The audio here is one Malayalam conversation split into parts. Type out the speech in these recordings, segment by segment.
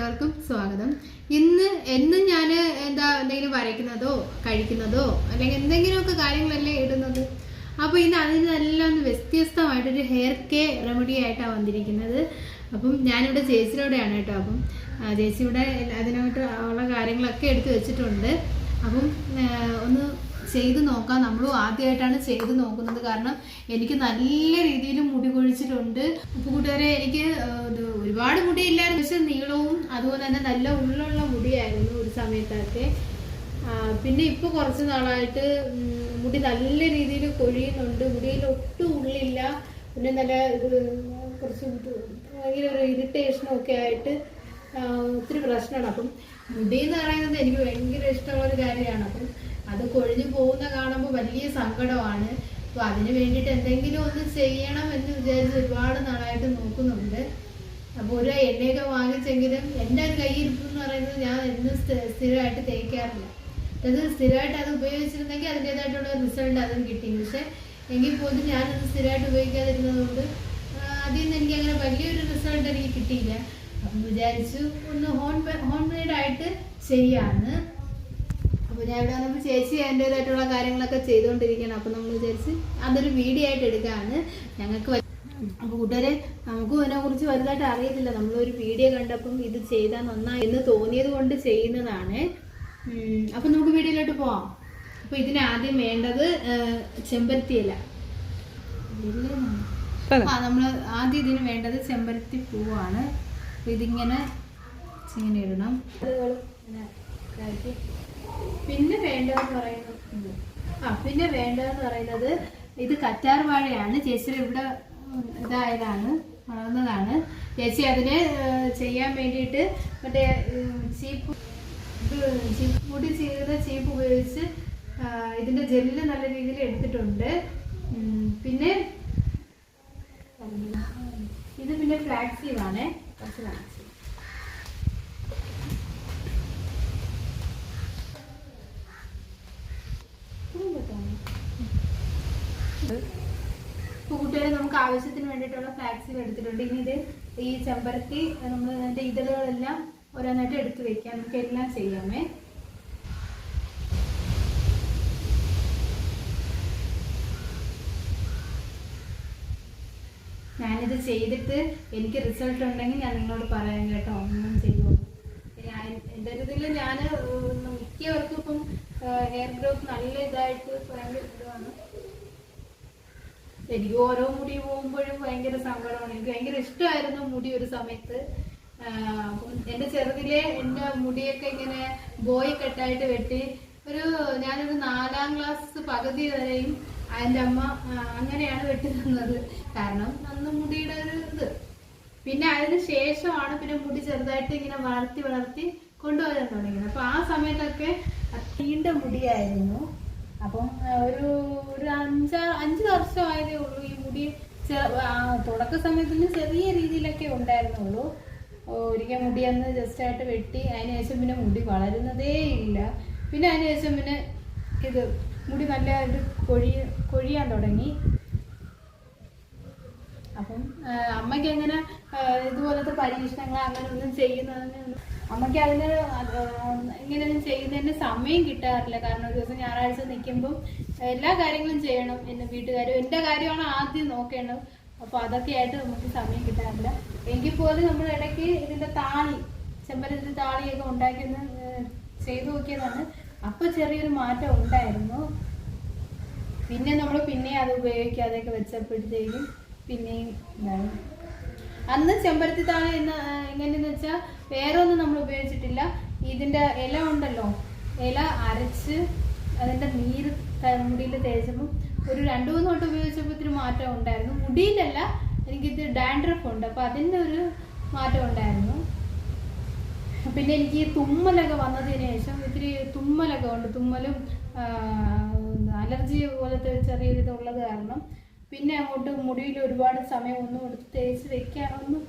കൂട്ടുകാർക്കും സ്വാഗതം. ഇന്ന് എന്നും ഞാൻ എന്താ എന്തെങ്കിലും വരയ്ക്കുന്നതോ കഴിക്കുന്നതോ അല്ലെങ്കിൽ എന്തെങ്കിലുമൊക്കെ കാര്യങ്ങളല്ലേ ഇടുന്നത്? അപ്പോൾ ഇന്ന് അതിനെല്ലാം ഒന്ന് വ്യത്യസ്തമായിട്ടൊരു ഹെയർ കെയർ റെമഡി ആയിട്ടാണ് വന്നിരിക്കുന്നത്. അപ്പം ഞാനിവിടെ ചേച്ചിയോടെയാണ് കേട്ടോ. അപ്പം ചേച്ചിയുടെ അതിനായിട്ട് ഉള്ള കാര്യങ്ങളൊക്കെ എടുത്തു വെച്ചിട്ടുണ്ട്. അപ്പം ഒന്ന് ചെയ്ത് നോക്കാം നമ്മളും ആദ്യമായിട്ടാണ് ചെയ്ത് നോക്കുന്നത്. കാരണം എനിക്ക് നല്ല രീതിയിൽ മുടി കൊഴിച്ചിട്ടുണ്ട് അപ്പോൾ കൂട്ടുകാരെ എനിക്ക് ഒരുപാട് മുടിയില്ലായിരുന്നു. പക്ഷെ നീളവും അതുപോലെ തന്നെ നല്ല ഉള്ളുള്ള മുടിയായിരുന്നു ഒരു സമയത്തൊക്കെ. പിന്നെ ഇപ്പൊ കുറച്ച് നാളായിട്ട് മുടി നല്ല രീതിയിൽ കൊഴിയുന്നുണ്ട്. മുടിയിൽ ഒട്ടും ഉള്ളില്ല. പിന്നെ നല്ല കുറച്ച് ഭയങ്കര ഒരു ഇറിറ്റേഷനും ഒക്കെ ആയിട്ട് ഒത്തിരി പ്രശ്നമാണ്. അപ്പം മുടി എന്ന് പറയുന്നത് എനിക്ക് ഭയങ്കര ഇഷ്ടമുള്ള ഒരു കാര്യമാണ്. അപ്പം അത് കൊഴിഞ്ഞു പോകുന്ന കാണുമ്പോൾ വലിയ സങ്കടമാണ്. അപ്പോൾ അതിന് വേണ്ടിയിട്ട് എന്തെങ്കിലും ഒന്ന് ചെയ്യണം എന്ന് വിചാരിച്ച് ഒരുപാട് നാളായിട്ട് നോക്കുന്നുണ്ട്. അപ്പോൾ ഒരു എണ്ണയൊക്കെ വാങ്ങിച്ചെങ്കിലും എന്റെ ഒരു കയ്യിരിപ്പ് എന്ന് പറയുന്നത് ഞാൻ എന്നും സ്ഥിരമായിട്ട് തേക്കാറില്ല. അത് സ്ഥിരമായിട്ട് അത് ഉപയോഗിച്ചിരുന്നെങ്കിൽ അതിന്റെതായിട്ടുള്ള റിസൾട്ട് അതും കിട്ടി. പക്ഷെ എങ്കിൽ പോലും ഞാനത് സ്ഥിരമായിട്ട് ഉപയോഗിക്കാതിരുന്നതുകൊണ്ട് കൊണ്ട് അതിൽ നിന്ന് എനിക്ക് അങ്ങനെ വലിയൊരു റിസൾട്ട് എനിക്ക് കിട്ടിയില്ല. അപ്പം വിചാരിച്ചു ഒന്ന് ഹോം ഹോം മെയ്ഡ് ആയിട്ട് ചെയ്യാന്ന്. അപ്പോൾ ഞാൻ ഇവിടെ വന്നപ്പോൾ ചേച്ചി അതിന്റെതായിട്ടുള്ള കാര്യങ്ങളൊക്കെ ചെയ്തുകൊണ്ടിരിക്കുകയാണ്. അപ്പോൾ നമ്മൾ വിചാരിച്ച് അതൊരു വീഡിയോ ആയിട്ട് എടുക്കുകയാണ് ഞങ്ങൾക്ക് അപ്പോൾ കൂട്ടുകാരെ നമുക്കും അതിനെക്കുറിച്ച് വലുതായിട്ട് അറിയത്തില്ല. നമ്മളൊരു വീഡിയോ കണ്ടപ്പം ഇത് ചെയ്താൽ നന്നായി എന്ന് തോന്നിയത് കൊണ്ട് ചെയ്യുന്നതാണ്. അപ്പം നമുക്ക് വീഡിയോയിലോട്ട് പോവാം. അപ്പോൾ ഇതിനാദ്യം വേണ്ടത് ചെമ്പരത്തിയല്ല? ആ നമ്മൾ ആദ്യം ഇതിന് വേണ്ടത് ചെമ്പരത്തി പൂവാണ്. ഇതിങ്ങനെ ഇങ്ങനെ ഇടണം. പിന്നെ വേണ്ടതെന്ന് പറയുന്നത്. ആ പിന്നെ വേണ്ടതെന്ന് പറയുന്നത് ഇത് കറ്റാർ വാഴയാണ് ചേച്ചി ഇവിടെ ഇതായതാണ് വളർന്നതാണ്. ചേച്ചി അതിനെ ചെയ്യാൻ വേണ്ടിയിട്ട് മറ്റേ ചീപ്പ് ചീപ്പ് കൂട്ടി ചെയ്ത ചീപ്പ് ഉപയോഗിച്ച് ഇതിന്റെ ജെല്ല് നല്ല രീതിയിൽ എടുത്തിട്ടുണ്ട്. പിന്നെ ഇത് പിന്നെ ഫ്ലാക്സീവാണേ കുറച്ച് ഫ്ലാക്സീവ് ഇപ്പൊ കൂട്ടുകാരെ നമുക്ക് ആവശ്യത്തിന് വേണ്ടിയിട്ടുള്ള ഫ്ലാക്സിൽ എടുത്തിട്ടുണ്ട്. ഇനി ഇത് ഈ ചെമ്പരത്തി നമ്മൾ അതിന്റെ ഇതളുകളെല്ലാം ഓരോന്നായിട്ട് എടുത്ത് വെക്കാം. നമുക്ക് എല്ലാം ചെയ്യാമേ. ഞാനിത് ചെയ്തിട്ട് എനിക്ക് റിസൾട്ട് ഉണ്ടെങ്കിൽ ഞാൻ നിങ്ങളോട് പറയാം കേട്ടോ. ഒന്നും ചെയ്യുമോ ഞാൻ എന്റെ ഒരു ഇതിൽ ഞാൻ മിക്കവർക്കും ഇപ്പം ഹെയർ ഗ്രോത്ത് നല്ല ഇതായിട്ട് ഭയങ്കര എനിക്ക് ഓരോ മുടി പോകുമ്പോഴും ഭയങ്കര സങ്കടമാണ്. എനിക്ക് ഭയങ്കര ഇഷ്ടമായിരുന്നു മുടി ഒരു സമയത്ത്. എന്റെ ചെറുതിലെ എന്റെ മുടിയൊക്കെ ഇങ്ങനെ ബോയ് കെട്ടായിട്ട് വെട്ടി ഒരു ഞാനൊരു നാലാം ക്ലാസ് പകുതി വരെയും എന്റെ അമ്മ അങ്ങനെയാണ് വെട്ടി തന്നത്. കാരണം അന്ന് മുടിയുടെ ഒരു ഇത്. പിന്നെ അതിന് ശേഷമാണ് പിന്നെ മുടി ചെറുതായിട്ട് ഇങ്ങനെ വളർത്തി വളർത്തി കൊണ്ടുവരാൻ തുടങ്ങിയത്. അപ്പൊ ആ സമയത്തൊക്കെ നീണ്ട മുടിയായിരുന്നു അപ്പം ആ, ഒരു ഒരു അഞ്ചാ അഞ്ച് വർഷമായതേ ഉള്ളൂ ഈ മുടി തുടക്ക സമയത്തിന് ചെറിയ രീതിയിലൊക്കെ ഉണ്ടായിരുന്നുള്ളൂ. ഒരിക്കൽ മുടി അന്ന് ജസ്റ്റ് ആയിട്ട് വെട്ടി അതിന് ശേഷം പിന്നെ മുടി വളരുന്നതേ ഇല്ല. പിന്നെ അതിന് ശേഷം പിന്നെ ഇത് മുടി നല്ല ഇത് കൊഴി കൊഴിയാൻ തുടങ്ങി. അപ്പം അമ്മയ്ക്ക് അങ്ങനെ ഇതുപോലത്തെ പരീക്ഷണങ്ങൾ അങ്ങനെ ഒന്നും ചെയ്യുന്നതിന് അമ്മയ്ക്ക് അതിന് ഇങ്ങനെ ചെയ്യുന്നതിന് സമയം കിട്ടാറില്ല. കാരണം ഒരു ദിവസം ഞായറാഴ്ച നിൽക്കുമ്പം എല്ലാ കാര്യങ്ങളും ചെയ്യണം. എന്റെ വീട്ടുകാരും എന്റെ കാര്യമാണ് ആദ്യം നോക്കേണ്ടത്. അപ്പോൾ അതൊക്കെയായിട്ട് നമുക്ക് സമയം കിട്ടാറില്ല. എങ്കിൽ പോലും നമ്മൾ ഇടയ്ക്ക് ഇതിന്റെ താളി ചെമ്പരത്തി താളിയൊക്കെ ഉണ്ടാക്കിയൊന്ന് ഏ, ചെയ്തു നോക്കിയതാണ്. അപ്പോൾ ചെറിയൊരു മാറ്റം ഉണ്ടായിരുന്നു. പിന്നെ നമ്മൾ പിന്നെ അത് ഉപയോഗിക്കാതെയൊക്കെ വെച്ചപ്പോഴത്തേക്കും പിന്നെയും ഇതാണ്. അന്ന് ചെമ്പരത്തി താളി എന്ന് എങ്ങനെയെന്ന് വെച്ചാൽ വേറെ ഒന്നും നമ്മൾ ഉപയോഗിച്ചിട്ടില്ല. ഇതിന്റെ ഇല ഉണ്ടല്ലോ ഇല അരച്ച് അതിന്റെ നീര് മുടിയിൽ തേച്ചപ്പം ഒരു രണ്ട് മൂന്ന് തൊട്ട് ഉപയോഗിച്ചപ്പോൾ ഇത്തിരി മാറ്റം ഉണ്ടായിരുന്നു. മുടിയിലല്ല എനിക്കിത് ഡാൻഡ്രഫ് ഉണ്ട്. അപ്പോൾ അതിന്റെ ഒരു മാറ്റം ഉണ്ടായിരുന്നു. പിന്നെ എനിക്ക് ഈ തുമ്മലൊക്കെ വന്നതിന് ശേഷം ഇത്തിരി തുമ്മലൊക്കെ ഉണ്ട്. തുമ്മലും അലർജി പോലത്തെ ചെറിയൊരു ഇതുള്ളത് കാരണം പിന്നെ അങ്ങോട്ട് മുടിയിൽ ഒരുപാട് സമയം ഒന്നും എടുത്ത് തേച്ച് വെക്കാൻ ഒന്നും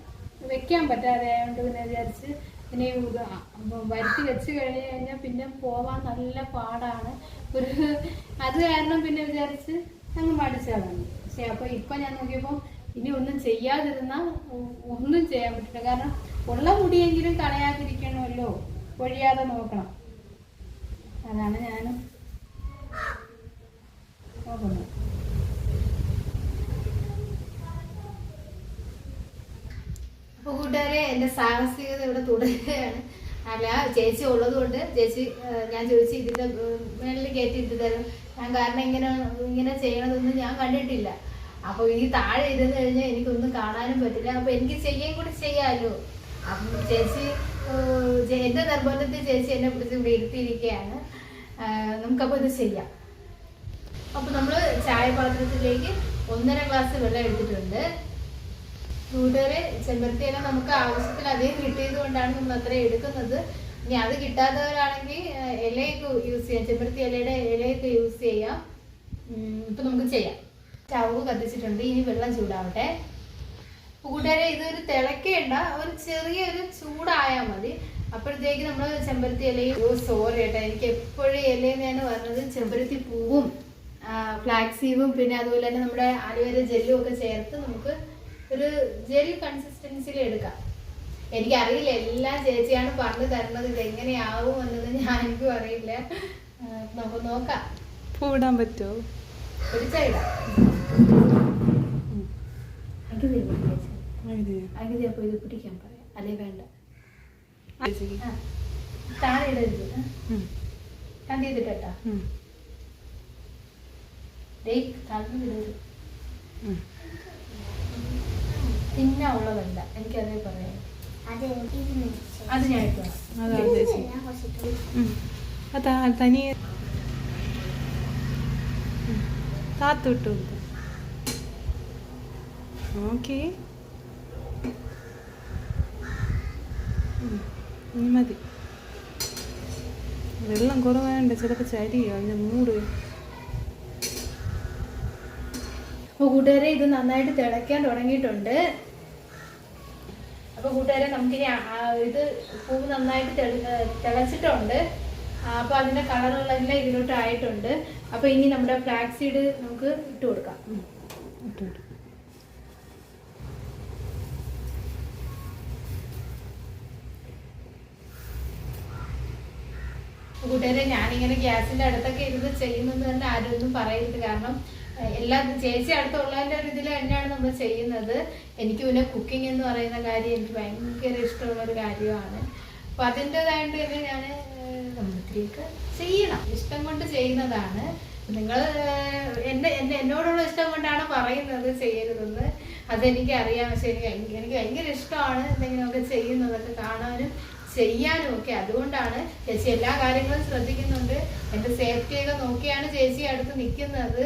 വെക്കാൻ പറ്റാതെ ആയതുകൊണ്ട് പിന്നെ വിചാരിച്ച് ഇനി ഇത് അപ്പൊ വരുത്തി വെച്ച് കഴിഞ്ഞ് കഴിഞ്ഞാൽ പിന്നെ പോവാൻ നല്ല പാടാണ്. ഒരു അത് കാരണം പിന്നെ വിചാരിച്ച് അങ്ങ് മടിച്ചതാണ് പക്ഷെ അപ്പോൾ ഇപ്പം ഞാൻ നോക്കിയപ്പോൾ ഇനി ഒന്നും ചെയ്യാതിരുന്നാൽ ഒന്നും ചെയ്യാൻ പറ്റില്ല. കാരണം ഉള്ള മുടിയെങ്കിലും കളയാതിരിക്കണമല്ലോ. ഒഴിയാതെ നോക്കണം. അതാണ് ഞാനും നോക്കുന്നത്. കൂട്ടുകാരെ എന്റെ സാഹസികത ഇവിടെ തുടരുകയാണ്. അല്ല ചേച്ചി ഉള്ളത് കൊണ്ട് ചേച്ചി ഞാൻ ചോദിച്ചു ഇതിന്റെ മേളിൽ കയറ്റി ഇട്ട് തരും. ഞാൻ കാരണം ഇങ്ങനെ ഇങ്ങനെ ചെയ്യണതൊന്നും ഞാൻ കണ്ടിട്ടില്ല. അപ്പോൾ ഇനി താഴെ ഇരുന്ന് കഴിഞ്ഞാൽ എനിക്കൊന്നും കാണാനും പറ്റില്ല. അപ്പോൾ എനിക്ക് ചെയ്യുകയും കൂടി ചെയ്യാമല്ലോ അപ്പം ചേച്ചി എന്റെ നിർബന്ധത്തിൽ ചേച്ചി എന്നെ പിടിച്ച് വീഴ്ത്തിയിരിക്കുകയാണ്. നമുക്കപ്പോ നമുക്കപ്പോൾ ഇത് ചെയ്യാം. അപ്പോൾ നമ്മൾ ചായ പാത്രത്തിലേക്ക് ഒന്നര ഗ്ലാസ് വെള്ളം എടുത്തിട്ടുണ്ട്. കൂട്ടുകാരെ ചെമ്പരത്തി ഇല നമുക്ക് ആവശ്യത്തിലധികം കിട്ടിയത് കൊണ്ടാണ് നമ്മൾ അത്ര എടുക്കുന്നത്. ഇനി അത് കിട്ടാത്തവരാണെങ്കിൽ ഇലയൊക്കെ യൂസ് ചെയ്യാം. ചെമ്പരത്തി ഇലയുടെ ഇലയൊക്കെ യൂസ് ചെയ്യാം. ഇപ്പം നമുക്ക് ചെയ്യാം. സ്റ്റവ് കത്തിച്ചിട്ടുണ്ട്. ഇനി വെള്ളം ചൂടാവട്ടെ. കൂട്ടുകാരെ ഇതൊരു തിളക്കേണ്ട ഒരു ചെറിയൊരു ചൂടായാൽ മതി. അപ്പോഴത്തേക്ക് നമ്മൾ ചെമ്പരത്തി ഇലയും ഓ സോറി കേട്ടോ എനിക്ക് എപ്പോഴും ഇലയെന്നാണ് പറഞ്ഞത്. ചെമ്പരത്തി പൂവും ഫ്ലാക്സീവും പിന്നെ അതുപോലെ തന്നെ നമ്മുടെ അലുവര ജെല്ലും ഒക്കെ ചേർത്ത് നമുക്ക് ഒരു ജെൽ കൺസിസ്റ്റൻസിയിൽ എടുക്കാം. എനിക്കറിയില്ല എല്ലാം ചേച്ചിയാണ് പറഞ്ഞു തരുന്നത് ഇത് എങ്ങനെയാവും എന്നത് ഞാൻ എനിക്കും അറിയില്ല നമുക്ക് നോക്കാം. കൂടാൻ പറ്റുമോ ഒരു ഇത് പിടിക്കാൻ പറയാം. അല്ലേ വേണ്ട. ആ. താഴെ ഇടരുത്. ഇടരുത്. പിന്നെ ഉള്ളതല്ല. എനിക്കതേ പറയാം. അത് ഞാൻ ഇട്ടു അതാ തനി താത്തിട്ടു ഓക്കെ ഇനി മതി. വെള്ളം കുറവാണ്ട് ചിലപ്പോൾ ചരിയോ? അതിന്റെ മൂട് അപ്പോൾ കൂട്ടുകാരെ ഇത് നന്നായിട്ട് തിളയ്ക്കാൻ തുടങ്ങിയിട്ടുണ്ട്. അപ്പോൾ കൂട്ടുകാരെ നമുക്കിനി ഇത് പൂവ് നന്നായിട്ട് തിളച്ചിട്ടുണ്ട്. അപ്പോൾ അതിന്റെ കളറുകളെല്ലാം ഇതിലോട്ട് ആയിട്ടുണ്ട്. അപ്പോൾ ഇനി നമ്മുടെ ഫ്ലാക്സ് സീഡ് നമുക്ക് ഇട്ട് കൊടുക്കാം. ഇട്ടു കൂട്ടുകാരെ ഞാനിങ്ങനെ ഗ്യാസിന്റെ അടുത്തൊക്കെ ഇരുന്ന് ചെയ്യുന്നത് തന്നെ ആരും ഒന്നും പറയരുത്. കാരണം എല്ലാ ചേച്ചി അടുത്തുള്ളതിന്റെ ഒരു ഇതിൽ തന്നെയാണ് നമ്മൾ ചെയ്യുന്നത്. എനിക്ക് പിന്നെ കുക്കിംഗ് എന്ന് പറയുന്ന കാര്യം എനിക്ക് ഭയങ്കര ഇഷ്ടമുള്ള ഒരു കാര്യമാണ്. അപ്പൊ അതിന്റെതായിട്ട് തന്നെ ഞാൻ നമ്മളിത്തിരിയൊക്കെ ചെയ്യണം. ഇഷ്ടം കൊണ്ട് ചെയ്യുന്നതാണ്. നിങ്ങൾ എന്നെ എന്നെ എന്നോടുള്ള ഇഷ്ടം കൊണ്ടാണ് പറയുന്നത് ചെയ്യരുതെന്ന്. അതെനിക്ക് അറിയാം. പക്ഷെ എനിക്ക് എനിക്ക് ഭയങ്കര ഇഷ്ടമാണ് എന്തെങ്കിലുമൊക്കെ ചെയ്യുന്നതൊക്കെ കാണാനും ചെയ്യാനും ഒക്കെ. അതുകൊണ്ടാണ് ചേച്ചി എല്ലാ കാര്യങ്ങളും ശ്രദ്ധിക്കുന്നുണ്ട്. എന്റെ സേഫ്റ്റിയൊക്കെ നോക്കിയാണ് ചേച്ചി അടുത്ത് നിൽക്കുന്നത്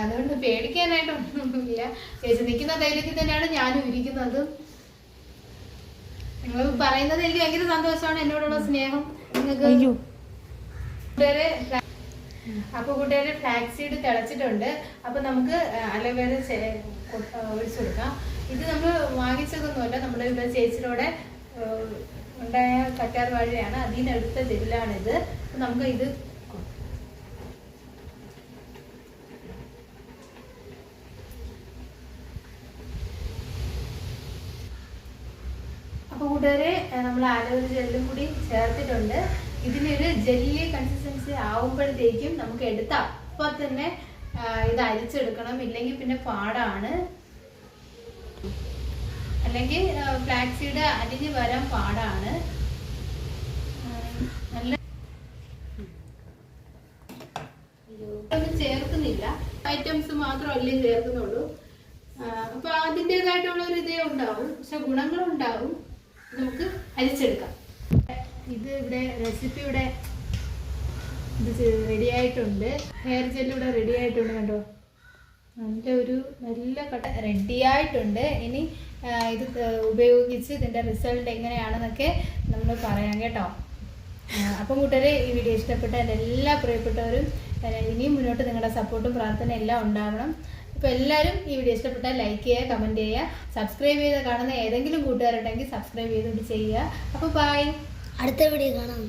അതുകൊണ്ട് പേടിക്കാനായിട്ടൊന്നുമില്ല ചേച്ചി നിൽക്കുന്ന ധൈര്യത്തിൽ തന്നെയാണ് ഞാനും ഇരിക്കുന്നത്. നിങ്ങൾ പറയുന്നത് എനിക്ക് ഭയങ്കര സന്തോഷമാണ് എന്നോടുള്ള സ്നേഹം. നിങ്ങൾക്ക് കൂട്ടുകാരെ അപ്പൊ കൂട്ടുകാരെ ഫ്ലാക്സ് സീഡ് തിളച്ചിട്ടുണ്ട്. അപ്പൊ നമുക്ക് അലോവേര ഒഴിച്ചു കൊടുക്കാം. ഇത് നമ്മൾ വാങ്ങിച്ചതൊന്നുമല്ല. നമ്മുടെ ഇവിടെ ചേച്ചിയുടെ ഉണ്ടായ കറ്റാർ വാഴയാണ് അതിൽ നിന്ന് എടുത്ത നമുക്ക് ഇത് അപ്പൊ കൂട്ടുകാരെ നമ്മൾ ആലോചന ജെല്ലും കൂടി ചേർത്തിട്ടുണ്ട്. ഇതിനൊരു ജെല്ലി കൺസിസ്റ്റൻസി ആവുമ്പോഴത്തേക്കും നമുക്ക് എടുത്ത. അപ്പൊ തന്നെ ഇത് അരിച്ചെടുക്കണം. ഇല്ലെങ്കിൽ പിന്നെ പാടാണ്. അല്ലെങ്കിൽ ഫ്ലാക്സീഡ് സീഡ് അരിഞ്ഞ് വരാൻ പാടാണ്. നല്ല ചേർക്കുന്നില്ല. ഐറ്റംസ് മാത്രമല്ലേ ചേർക്കുന്നുള്ളൂ. അപ്പൊ അതിന്റെതായിട്ടുള്ള ഒരു ഇതേ ഉണ്ടാവും. പക്ഷെ ഗുണങ്ങളുണ്ടാവും. നമുക്ക് അരിച്ചെടുക്കാം. ഇത് ഇവിടെ റെസിപ്പി ഇവിടെ ഇത് റെഡി ആയിട്ടുണ്ട്. ഹെയർ ജെല്ലിവിടെ റെഡി ആയിട്ടുണ്ട് കണ്ടോ? നല്ല ഒരു നല്ല കട്ട റെഡി ആയിട്ടുണ്ട്. ഇനി ഇത് ഉപയോഗിച്ച് ഇതിന്റെ റിസൾട്ട് എങ്ങനെയാണെന്നൊക്കെ നമ്മൾ പറയാം കേട്ടോ. അപ്പം കൂട്ടരെ ഈ വീഡിയോ ഇഷ്ടപ്പെട്ട എന്റെ എല്ലാ പ്രിയപ്പെട്ടവരും ഇനിയും മുന്നോട്ട് നിങ്ങളുടെ സപ്പോർട്ടും പ്രാർത്ഥന എല്ലാം ഉണ്ടാവണം. അപ്പോൾ എല്ലാവരും ഈ വീഡിയോ ഇഷ്ടപ്പെട്ടാൽ ലൈക്ക് ചെയ്യുക കമന്റ് ചെയ്യുക സബ്സ്ക്രൈബ് ചെയ്ത് കാണുന്ന ഏതെങ്കിലും കൂട്ടുകാരുണ്ടെങ്കിൽ സബ്സ്ക്രൈബ് ചെയ്തിട്ട് ചെയ്യുക. അപ്പോൾ ബൈ അടുത്ത വീഡിയോ കാണാം.